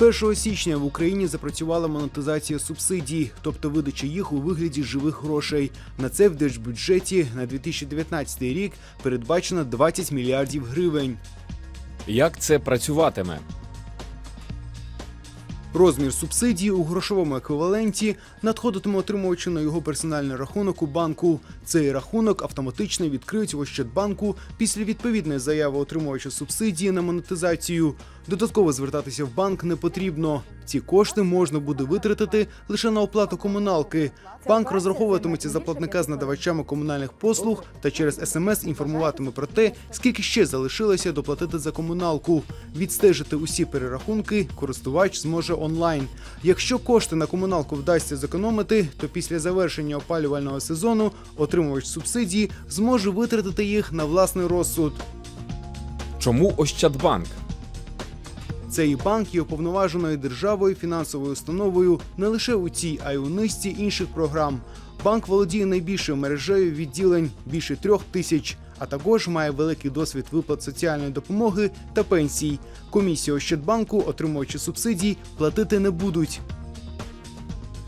1 січня в Україні запрацювала монетизація субсидій, тобто видача їх у вигляді живих грошей. На це в держбюджеті на 2019 рік передбачено 20 мільярдів гривень. Як це працюватиме? Розмір субсидії у грошовому еквіваленті надходитиме отримувачу на його персональний рахунок у банку. Цей рахунок автоматично відкриють в Ощадбанку після відповідної заяви отримувача субсидії на монетизацію. Додатково звертатися в банк не потрібно. Ці кошти можна буде витратити лише на оплату комуналки. Банк розраховуватиметься за платника з надавачами комунальних послуг та через смс інформуватиме про те, скільки ще залишилося доплатити за комуналку. Відстежити усі перерахунки користувач зможе онлайн. Якщо кошти на комуналку вдасться зекономити, то після завершення опалювального сезону отримувач субсидії зможе витратити їх на власний розсуд. Чому Ощадбанк? Цей банк є уповноваженою державою фінансовою установою не лише у цій, а й у низці інших програм. Банк володіє найбільшою мережею відділень більше трьох тисяч, а також має великий досвід виплат соціальної допомоги та пенсій. Комісія Ощадбанку, отримуючи субсидій, платити не будуть.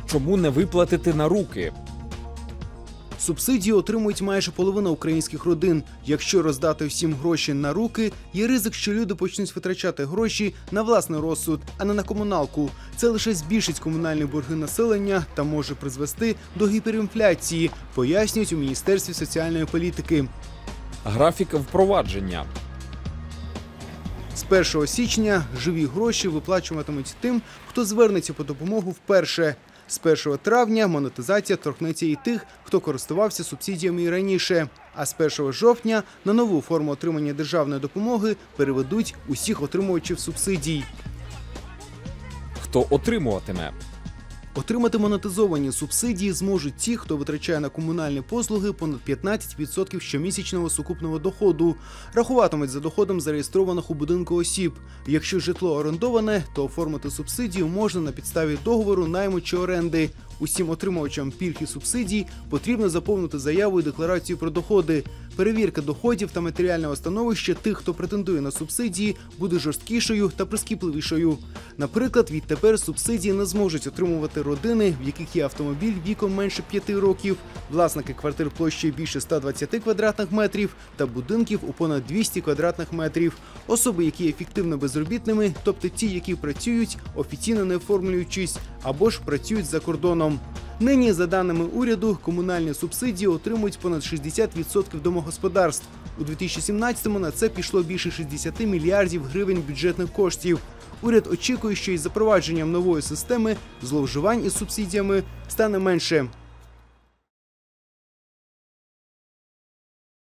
Чому не виплатити на руки? Субсидії отримують майже половина українських родин. Якщо роздати всім гроші на руки, є ризик, що люди почнуть витрачати гроші на власний розсуд, а не на комуналку. Це лише збільшить комунальні борги населення та може призвести до гіперінфляції, пояснюють у міністерстві соціальної політики. Графік впровадження. З 1 січня живі гроші виплачуватимуть тим, хто звернеться по допомогу вперше. З 1 травня монетизація торкнеться і тих, хто користувався субсидіями і раніше. А з 1 жовтня на нову форму отримання державної допомоги переведуть усіх отримувачів субсидій. Хто отримуватиме? Отримати монетизовані субсидії зможуть ті, хто витрачає на комунальні послуги понад 15% щомісячного сукупного доходу. Рахуватимуть за доходом зареєстрованих у будинку осіб. Якщо житло орендоване, то оформити субсидію можна на підставі договору найму чи оренди. Усім отримувачам пільг і субсидій потрібно заповнити заяву і декларацію про доходи. Перевірка доходів та матеріального становища тих, хто претендує на субсидії, буде жорсткішою та прискіпливішою. Наприклад, відтепер субсидії не зможуть отримувати родини, в яких є автомобіль віком менше 5 років, власники квартир площею більше 120 квадратних метрів та будинків у понад 200 квадратних метрів. Особи, які є фіктивно безробітними, тобто ті, які працюють, офіційно не оформлюючись або ж працюють за кордоном. Нині, за даними уряду, комунальні субсидії отримують понад 60% домогосподарств. У 2017-му на це пішло більше 60 мільярдів гривень бюджетних коштів. Уряд очікує, що із запровадженням нової системи зловживань із субсидіями стане менше.